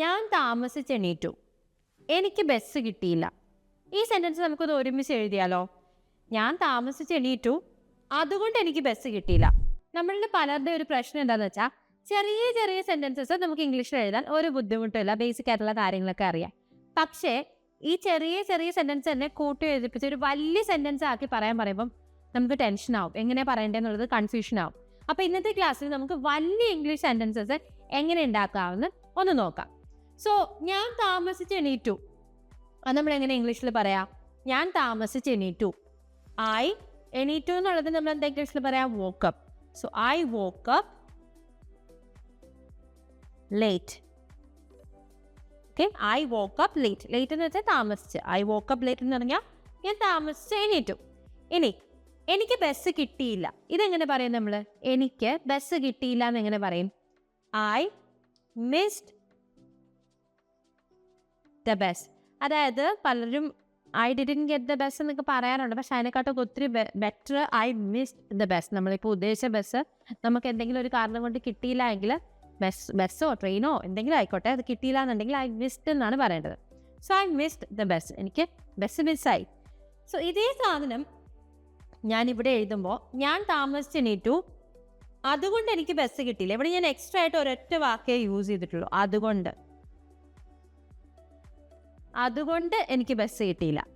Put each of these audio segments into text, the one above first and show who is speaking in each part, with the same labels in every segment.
Speaker 1: ഞാൻ താമസിച്ചെണീറ്റു എനിക്ക് ബസ് കിട്ടിയില്ല. ഈ സെന്റൻസ് നമുക്കൊന്ന് ഒരുമിച്ച് എഴുതിയാലോ? ഞാൻ താമസിച്ചെണീറ്റു അതുകൊണ്ട് എനിക്ക് ബസ് കിട്ടിയില്ല. നമ്മളിൽ പലരുടെ ഒരു പ്രശ്നം എന്താണെന്ന് വെച്ചാൽ ചെറിയ ചെറിയ സെന്റൻസസ് നമുക്ക് ഇംഗ്ലീഷിൽ എഴുതാൻ ഒരു ബുദ്ധിമുട്ടില്ല ബേസിക് ആയിട്ടുള്ള കാര്യങ്ങളൊക്കെ അറിയാം പക്ഷേ ഈ ചെറിയ ചെറിയ സെന്റൻസ് തന്നെ കൂട്ടി എഴുതിപ്പിച്ച് ഒരു വലിയ സെന്റൻസ് ആക്കി പറയാൻ പറയുമ്പം നമുക്ക് ടെൻഷൻ ആവും. എങ്ങനെ പറയേണ്ടതെന്നുള്ളത് കൺഫ്യൂഷൻ ആവും. അപ്പോൾ ഇന്നത്തെ ക്ലാസ്സിൽ നമുക്ക് വലിയ ഇംഗ്ലീഷ് സെന്റൻസസ് എങ്ങനെ ഉണ്ടാക്കാമെന്ന് ഒന്ന് നോക്കാം. സോ ഞാൻ താമസിച്ച് എണീറ്റു. അത് നമ്മൾ എങ്ങനെ ഇംഗ്ലീഷിൽ പറയാം? ഞാൻ താമസിച്ച് എണീറ്റു. ഐ എണീറ്റു എന്നുള്ളത് നമ്മൾ എന്താ ഇംഗ്ലീഷിൽ പറയാം? Woke up so I woke up late okay I woke up late late എന്ന് വെച്ചാൽ താമസിച്ച്. ഐ വോക്കപ്പ് ലേറ്റ് എന്ന് പറഞ്ഞാൽ ഞാൻ താമസിച്ച് എണീറ്റു. ഇനി എനിക്ക് ബസ് കിട്ടിയില്ല. ഇതെങ്ങനെ പറയും നമ്മൾ എനിക്ക് ബസ് കിട്ടിയില്ല എന്ന് എങ്ങനെ പറയും? ഐ മിസ്ഡ് ദ ബെസ്റ്റ് അതായത് പലരും I didn't get the best എന്നൊക്കെ പറയാറുണ്ട്. പക്ഷെ അതിനെക്കാട്ടൊക്കെ ഒത്തിരി better I miss the best നമ്മളിപ്പോൾ ഉദ്ദേശിച്ച ബസ് നമുക്ക് എന്തെങ്കിലും ഒരു കാരണം കൊണ്ട് കിട്ടിയില്ല എങ്കിൽ ബസ് ബസ്സോ ട്രെയിനോ എന്തെങ്കിലും ആയിക്കോട്ടെ അത് കിട്ടിയില്ല എന്നുണ്ടെങ്കിൽ ഐ മിസ്ഡ് എന്നാണ് പറയേണ്ടത്. So I missed the bus എനിക്ക് ബസ് മിസ്സായി സോ ഇതേ സാധനം ഞാൻ ഇവിടെ എഴുതുമ്പോൾ ഞാൻ താമസിച്ചെണീറ്റു. അതുകൊണ്ട് എനിക്ക് ബസ് കിട്ടിയില്ല. ഇവിടെ ഞാൻ എക്സ്ട്രാ ആയിട്ട് ഒരൊറ്റ വാക്കേ യൂസ് ചെയ്തിട്ടുള്ളൂ. അതുകൊണ്ട്. അതുകൊണ്ട് എനിക്ക് ബസ് കിട്ടിയില്ല.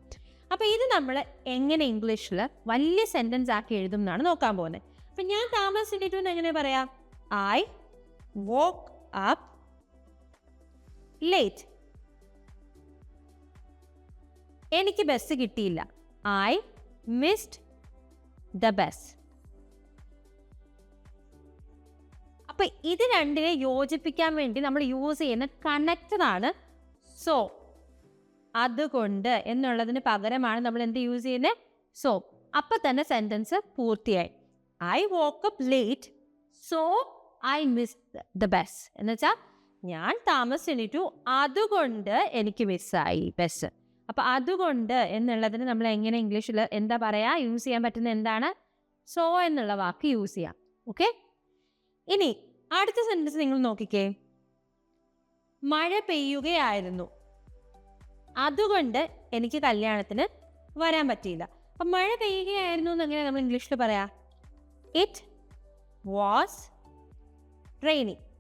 Speaker 1: അപ്പോൾ ഇത് നമ്മൾ എങ്ങനെ ഇംഗ്ലീഷിൽ വലിയ സെന്റൻസ് ആക്കി എഴുതും എന്നാണ് നോക്കാൻ പോകുന്നത്. അപ്പം ഞാൻ താമസിച്ചിട്ടു എങ്ങനെ പറയാം? ഐ വോക്ക് അപ്പ് ലേറ്റ് എനിക്ക് ബസ് കിട്ടിയില്ല. ഐ മിസ്ഡ് ദ ബസ് അപ്പൊ ഇത് രണ്ടിനെ യോജിപ്പിക്കാൻ വേണ്ടി നമ്മൾ യൂസ് ചെയ്യുന്ന കണക്റ്റഡ് ആണ്. സോ അതുകൊണ്ട് എന്നുള്ളതിന് പകരമാണ് നമ്മൾ എന്ത് യൂസ് ചെയ്യുന്നത് സോ അപ്പം തന്നെ സെന്റൻസ് പൂർത്തിയായി. I woke up late so I miss the bus എന്ന് വെച്ചാൽ ഞാൻ താമസിച്ചിട്ടു അതുകൊണ്ട് എനിക്ക് മിസ്സായി ബസ് അപ്പം അതുകൊണ്ട് എന്നുള്ളതിന് നമ്മൾ എങ്ങനെ ഇംഗ്ലീഷിൽ എന്താ പറയാ യൂസ് ചെയ്യാൻ പറ്റുന്ന എന്താണ്? സോ എന്നുള്ള വാക്ക് യൂസ് ചെയ്യാം. ഓക്കെ ഇനി അടുത്ത സെന്റൻസ് നിങ്ങൾ നോക്കിക്കേ. മഴ പെയ്യുകയായിരുന്നു. അതുകൊണ്ട് എനിക്ക് കല്യാണത്തിന് വരാൻ പറ്റിയില്ല. അപ്പം മഴ പെയ്യുകയായിരുന്നു എന്ന് നമ്മൾ ഇംഗ്ലീഷിൽ പറയാ? ഇറ്റ് വാസ് റെയിനിങ്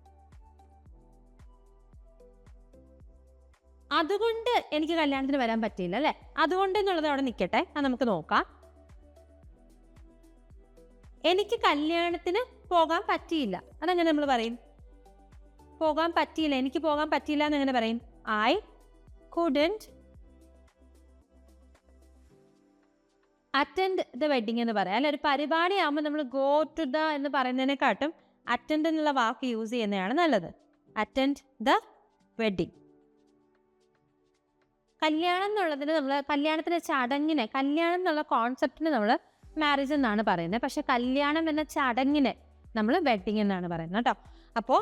Speaker 1: അതുകൊണ്ട് എനിക്ക് കല്യാണത്തിന് വരാൻ പറ്റിയില്ല അല്ലേ? അതുകൊണ്ട് എന്നുള്ളത് അവിടെ നിൽക്കട്ടെ. അത് നമുക്ക് നോക്കാം. എനിക്ക് കല്യാണത്തിന് പോകാൻ പറ്റിയില്ല. അതെങ്ങനെ നമ്മൾ പറയും? പോകാൻ പറ്റിയില്ല. എനിക്ക് പോകാൻ പറ്റിയില്ല എന്ന് എങ്ങനെ പറയും? I couldn't attend the wedding എന്ന് പറയാം. അല്ലെ ഒരു പരിപാടി ആകുമ്പോൾ നമ്മൾ ഗോ ടു ദ എന്ന് പറയുന്നതിനെക്കാട്ടും അറ്റൻഡ് എന്നുള്ള വാക്ക് യൂസ് ചെയ്യുന്നതാണ് നല്ലത്. അറ്റൻഡ് ദ വെഡിങ് കല്യാണം എന്നുള്ളതിന് നമ്മൾ കല്യാണത്തിന്റെ ചടങ്ങിനെ കല്യാണം എന്നുള്ള കോൺസെപ്റ്റിന് നമ്മൾ മാരേജ് എന്നാണ് പറയുന്നത്. പക്ഷെ കല്യാണം എന്ന ചടങ്ങിനെ നമ്മൾ വെഡിങ് എന്നാണ് പറയുന്നത് കേട്ടോ. അപ്പോൾ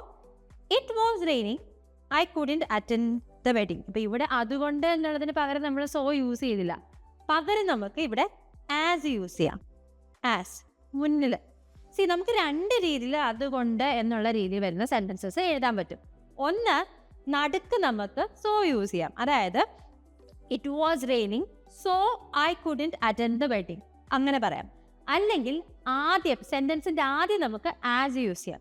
Speaker 1: it was raining I couldn't attend the wedding അപ്പോൾ ഇവിടെ അതുകൊണ്ട് എന്നുള്ളതിന് പകരം നമ്മൾ സോ യൂസ് ചെയ്തില്ല. പകരം നമുക്ക് ഇവിടെ ആസ് യൂസ് ചെയ്യാം. ആസ് മുന്നിൽ സി നമുക്ക് രണ്ട് രീതിയിൽ അതുകൊണ്ട് എന്നുള്ള രീതിയിൽ വരുന്ന സെന്റൻസസ് എഴുതാൻ പറ്റും. ഒന്ന് നടുക്ക് നമുക്ക് സോ യൂസ് ചെയ്യാം. അതായത് it was raining so I couldn't attend the wedding അങ്ങനെ പറയാം. അല്ലെങ്കിൽ ആദ്യം സെന്റൻസിന്റെ ആദ്യം നമുക്ക് ആസ് യൂസ് ചെയ്യാം.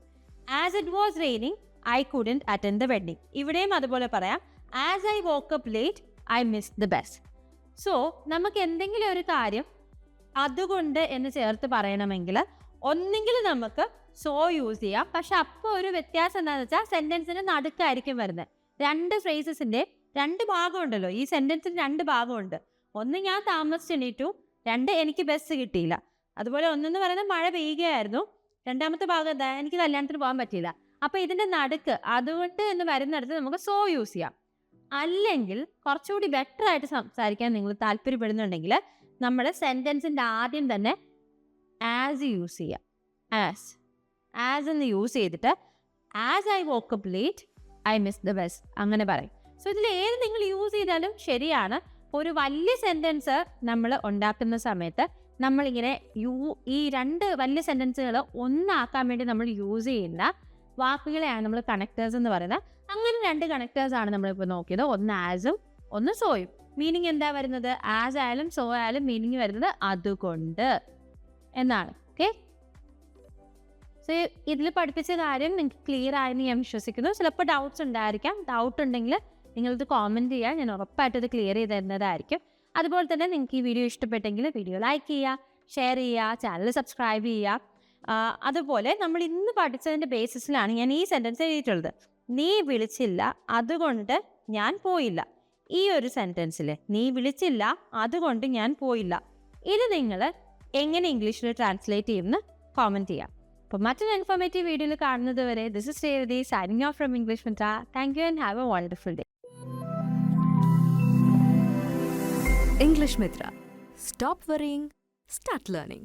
Speaker 1: As it was raining I couldn't attend the wedding ഇവിടെയും അതുപോലെ പറയാം. As I woke up late I miss the best so നമുക്ക് എന്തെങ്കിലും ഒരു കാര്യം അതുകൊണ്ട് എന്ന് ചേർത്ത് പറയണമെങ്കിൽ ഒന്നെങ്കിൽ നമുക്ക് സോ യൂസ് ചെയ്യാം. പക്ഷെ അപ്പോൾ ഒരു വ്യത്യാസം എന്താണെന്ന് വെച്ചാൽ സെന്റൻസിന് നടുക്കായിരിക്കും വരുന്നത്. രണ്ട് ഫ്രേസസിന്റെ രണ്ട് ഭാഗമുണ്ടല്ലോ ഈ സെന്റൻസിന് രണ്ട് ഭാഗമുണ്ട് ഒന്ന് ഞാൻ താമസിച്ചെണീറ്റു രണ്ട് എനിക്ക് ബസ് കിട്ടിയില്ല. അതുപോലെ ഒന്നെന്ന് പറയുന്നത് മഴ പെയ്യുകയായിരുന്നു. രണ്ടാമത്തെ ഭാഗം എന്താ? എനിക്ക് കല്യാണത്തിന് പോകാൻ പറ്റിയില്ല. അപ്പോൾ ഇതിന്റെ നടുക്ക് അതുകൊണ്ട് എന്ന് വരുന്നിടത്ത് നമുക്ക് സോ യൂസ് ചെയ്യാം. അല്ലെങ്കിൽ കുറച്ചുകൂടി ബെറ്റർ ആയിട്ട് സംസാരിക്കാൻ നിങ്ങൾ താല്പര്യപ്പെടുന്നുണ്ടെങ്കിൽ നമ്മൾ സെന്റൻസിന്റെ ആദ്യം തന്നെ ആസ് യൂസ് ചെയ്യാം. ആസ് ആസ് എന്ന് യൂസ് ചെയ്തിട്ട് as I woke up late I miss the bus അങ്ങനെ പറയും. സോ ഇതിൽ ഏത് നിങ്ങൾ യൂസ് ചെയ്താലും ശരിയാണ്. ഒരു വലിയ സെന്റൻസ് നമ്മൾ ഉണ്ടാക്കുന്ന സമയത്ത് നമ്മളിങ്ങനെ യൂ ഈ രണ്ട് വലിയ സെന്റൻസുകൾ ഒന്നാക്കാൻ വേണ്ടി നമ്മൾ യൂസ് ചെയ്യുന്ന വാക്കുകളെയാണ് നമ്മൾ കണക്ടേഴ്സ് എന്ന് പറയുന്നത്. രണ്ട് കണക്ടേഴ്സ് ആണ് നമ്മളിപ്പോൾ നോക്കിയത്. ഒന്ന് ആസും ഒന്ന് സോയും മീനിങ് എന്താ വരുന്നത്? ആസ് ആയാലും സോ ആയാലും മീനിങ് വരുന്നത് അതുകൊണ്ട്. എന്നാണ്. ഓക്കെ സോ ഇതിൽ പഠിപ്പിച്ച കാര്യം നിങ്ങൾക്ക് ക്ലിയർ ആയെന്ന് ഞാൻ വിശ്വസിക്കുന്നു. ചിലപ്പോൾ ഡൗട്ട്സ് ഉണ്ടായിരിക്കാം. ഡൗട്ട് ഉണ്ടെങ്കിൽ നിങ്ങളിത് കോമന്റ് ചെയ്യുക ഞാൻ ഉറപ്പായിട്ട് ഇത് ക്ലിയർ ചെയ്ത് തരുന്നതായിരിക്കും. അതുപോലെ തന്നെ നിങ്ങൾക്ക് ഈ വീഡിയോ ഇഷ്ടപ്പെട്ടെങ്കിൽ വീഡിയോ ലൈക്ക് ചെയ്യുക ഷെയർ ചെയ്യുക ചാനൽ സബ്സ്ക്രൈബ് ചെയ്യുക അതുപോലെ നമ്മൾ ഇന്ന് പഠിച്ചതിന്റെ ബേസിസിലാണ് ഞാൻ ഈ സെന്റൻസ് എഴുതിയിട്ടുള്ളത്. നീ വിളിച്ചില്ല അതുകൊണ്ട് ഞാൻ പോയില്ല. ഈ ഒരു സെന്റൻസിൽ നീ വിളിച്ചില്ല അതുകൊണ്ട് ഞാൻ പോയില്ല. ഇത് നിങ്ങൾ എങ്ങനെ ഇംഗ്ലീഷിൽ ട്രാൻസ്ലേറ്റ് ചെയ്യുമെന്ന് കോമന്റ് ചെയ്യാം. അപ്പോൾ മറ്റൊരു ഇൻഫോർമേറ്റീവ് വീഡിയോയിൽ കാണുന്നത് വരെ this is Revathi signing off from English Mitra thank you and have a wonderful day
Speaker 2: English Mitra. Stop worrying, start learning.